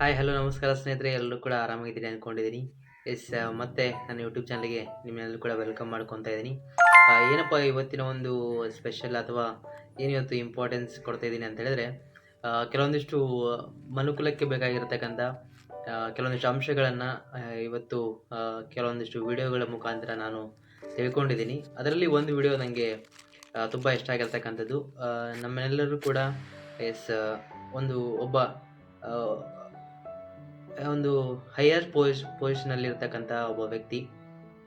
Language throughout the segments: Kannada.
ಹಾಯ್ ಹಲೋ ನಮಸ್ಕಾರ ಸ್ನೇಹಿತರೆ. ಎಲ್ಲರೂ ಕೂಡ ಆರಾಮಾಗಿದ್ದೀನಿ ಅಂದ್ಕೊಂಡಿದ್ದೀನಿ. ಎಸ್ ಮತ್ತೆ ನನ್ನ ಯೂಟ್ಯೂಬ್ ಚಾನಲ್ಗೆ ನಿಮ್ಮೆಲ್ಲರೂ ಕೂಡ ವೆಲ್ಕಮ್ ಮಾಡ್ಕೊತಾ ಇದ್ದೀನಿ. ಏನಪ್ಪ ಇವತ್ತಿನ ಒಂದು ಸ್ಪೆಷಲ್ ಅಥವಾ ಏನು ಇವತ್ತು ಇಂಪಾರ್ಟೆನ್ಸ್ ಕೊಡ್ತಾ ಇದ್ದೀನಿ ಅಂತ ಹೇಳಿದ್ರೆ ಕೆಲವೊಂದಿಷ್ಟು ಮನುಕುಲಕ್ಕೆ ಬೇಕಾಗಿರ್ತಕ್ಕಂಥ ಕೆಲವೊಂದಿಷ್ಟು ಅಂಶಗಳನ್ನು ಇವತ್ತು ಕೆಲವೊಂದಿಷ್ಟು ವಿಡಿಯೋಗಳ ಮುಖಾಂತರ ನಾನು ತಿಳ್ಕೊಂಡಿದ್ದೀನಿ. ಅದರಲ್ಲಿ ಒಂದು ವಿಡಿಯೋ ನನಗೆ ತುಂಬ ಇಷ್ಟ ಆಗಿರ್ತಕ್ಕಂಥದ್ದು. ನಮ್ಮೆಲ್ಲರೂ ಕೂಡ ಎಸ್ ಒಂದು ಒಬ್ಬ ಒಂದು ಹೈಯರ್ ಪೊಸಿಷ್ ಪೊಸಿಷನಲ್ಲಿರ್ತಕ್ಕಂಥ ಒಬ್ಬ ವ್ಯಕ್ತಿ,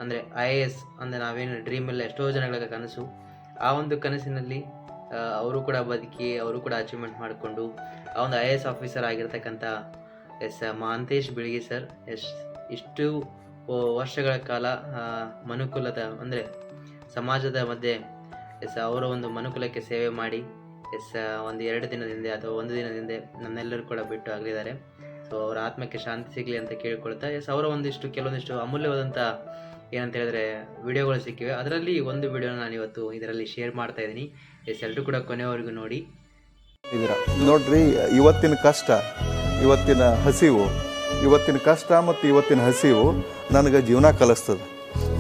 ಅಂದರೆ ಐ ಎ ಎಸ್ ಅಂದರೆ ನಾವೇನು ಡ್ರೀಮಲ್ಲಿ ಎಷ್ಟೋ ಜನಗಳ ಕನಸು. ಆ ಒಂದು ಕನಸಿನಲ್ಲಿ ಅವರು ಕೂಡ ಬದುಕಿ, ಅವರು ಕೂಡ ಅಚೀವ್ಮೆಂಟ್ ಮಾಡಿಕೊಂಡು, ಆ ಒಂದು ಐ ಎ ಎಸ್ ಆಫೀಸರ್ ಆಗಿರ್ತಕ್ಕಂಥ S Mahantesh Bilgi sir, yes, ಇಷ್ಟು ವರ್ಷಗಳ ಕಾಲ ಮನುಕುಲದ, ಅಂದರೆ ಸಮಾಜದ ಮಧ್ಯೆ, ಎಸ್, ಅವರ ಒಂದು ಮನುಕುಲಕ್ಕೆ ಸೇವೆ ಮಾಡಿ, ಎಸ್, ಒಂದು ಎರಡು ದಿನದಿಂದ ಅಥವಾ ಒಂದು ದಿನದಿಂದ ನನ್ನೆಲ್ಲರೂ ಕೂಡ ಬಿಟ್ಟು ಆಗಲಿದ್ದಾರೆ ಸೊ ಅವರ ಆತ್ಮಕ್ಕೆ ಶಾಂತಿ ಸಿಗಲಿ ಅಂತ ಕೇಳ್ಕೊಳ್ತಾ ಎಸ್ ಅವರ ಒಂದಿಷ್ಟು, ಕೆಲವೊಂದಿಷ್ಟು ಅಮೂಲ್ಯವಾದಂಥ ಏನಂತ ಹೇಳಿದ್ರೆ ವಿಡಿಯೋಗಳು ಸಿಕ್ಕಿವೆ. ಅದರಲ್ಲಿ ಒಂದು ವಿಡಿಯೋನ ನಾನು ಇವತ್ತು ಇದರಲ್ಲಿ ಶೇರ್ ಮಾಡ್ತಾ ಇದ್ದೀನಿ. ಎಸ್ ಎಲ್ಲರೂ ಕೂಡ ಕೊನೆಯವರೆಗೂ ನೋಡಿ. ನೋಡ್ರಿ, ಇವತ್ತಿನ ಕಷ್ಟ, ಇವತ್ತಿನ ಹಸಿವು, ಇವತ್ತಿನ ಕಷ್ಟ ಮತ್ತು ಇವತ್ತಿನ ಹಸಿವು ನನಗೆ ಜೀವನ ಕಲಿಸ್ತದೆ.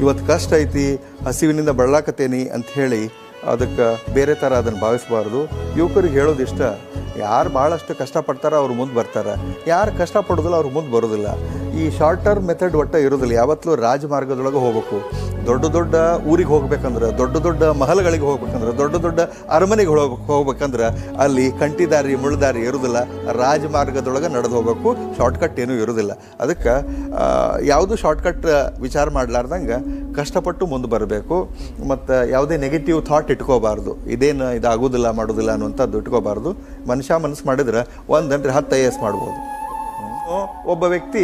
ಇವತ್ತು ಕಷ್ಟ ಐತಿ, ಹಸಿವಿನಿಂದ ಬಳಲಾಕತ್ತೇನಿ ಅಂತ ಹೇಳಿ ಅದಕ್ಕೆ ಬೇರೆ ಥರ ಅದನ್ನು ಭಾವಿಸಬಾರ್ದು. ಯುವಕರಿಗೆ ಹೇಳೋದಿಷ್ಟ ಯಾರು ಭಾಳಷ್ಟು ಕಷ್ಟಪಡ್ತಾರೋ ಅವ್ರು ಮುಂದೆ ಬರ್ತಾರೆ. ಯಾರು ಕಷ್ಟಪಡೋದಿಲ್ಲ ಅವ್ರು ಮುಂದೆ ಬರೋದಿಲ್ಲ. ಈ ಶಾರ್ಟ್ ಟರ್ಮ್ ಮೆಥಡ್ ಒಟ್ಟ ಇರೋದಿಲ್ಲ. ಯಾವತ್ತೂ ರಾಜಮಾರ್ಗದೊಳಗೆ ಹೋಗಬೇಕು. ದೊಡ್ಡ ದೊಡ್ಡ ಊರಿಗೆ ಹೋಗ್ಬೇಕಂದ್ರೆ, ದೊಡ್ಡ ದೊಡ್ಡ ಮಹಲ್ಗಳಿಗೆ ಹೋಗ್ಬೇಕಂದ್ರೆ, ದೊಡ್ಡ ದೊಡ್ಡ ಅರಮನೆಗೆ ಹೋಗ್ಬೇಕು ಹೋಗ್ಬೇಕಂದ್ರೆ ಅಲ್ಲಿ ಕಂಟಿದಾರಿ, ಮುಳ್ದಾರಿ ಇರೋದಿಲ್ಲ. ರಾಜಮಾರ್ಗದೊಳಗೆ ನಡೆದು ಹೋಗ್ಬೇಕು. ಶಾರ್ಟ್ಕಟ್ ಏನೂ ಇರೋದಿಲ್ಲ. ಅದಕ್ಕೆ ಯಾವುದು ಶಾರ್ಟ್ಕಟ್ ವಿಚಾರ ಮಾಡಲಾರ್ದಂಗೆ ಕಷ್ಟಪಟ್ಟು ಮುಂದೆ ಬರಬೇಕು. ಮತ್ತು ಯಾವುದೇ ನೆಗೆಟಿವ್ ಥಾಟ್ ಇಟ್ಕೋಬಾರ್ದು. ಇದೇನು ಇದಾಗೋದಿಲ್ಲ, ಮಾಡೋದಿಲ್ಲ ಅನ್ನುವಂಥದ್ದು ಇಟ್ಕೋಬಾರ್ದು. ಮನುಷ್ಯ ಮನಸ್ಸು ಮಾಡಿದ್ರೆ ಒಂದಂದ್ರೆ ಹತ್ತು ಐ ಎಸ್ ಮಾಡ್ಬೋದು. ಒಬ್ಬ ವ್ಯಕ್ತಿ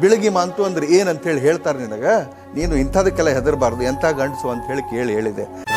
ಬಿಳಗಿ ಮಾಂತು ಅಂದ್ರೆ ಏನಂತೇಳಿ ಹೇಳ್ತಾರೆ ನಿನಗೆ? ನೀನು ಇಂಥದಕ್ಕೆಲ್ಲ ಹೆದರಬಾರ್ದು. ಎಂಥ ಗಂಡಸು ಅಂತ ಹೇಳಿ ಕೇಳಿ ಹೇಳಿದೆ.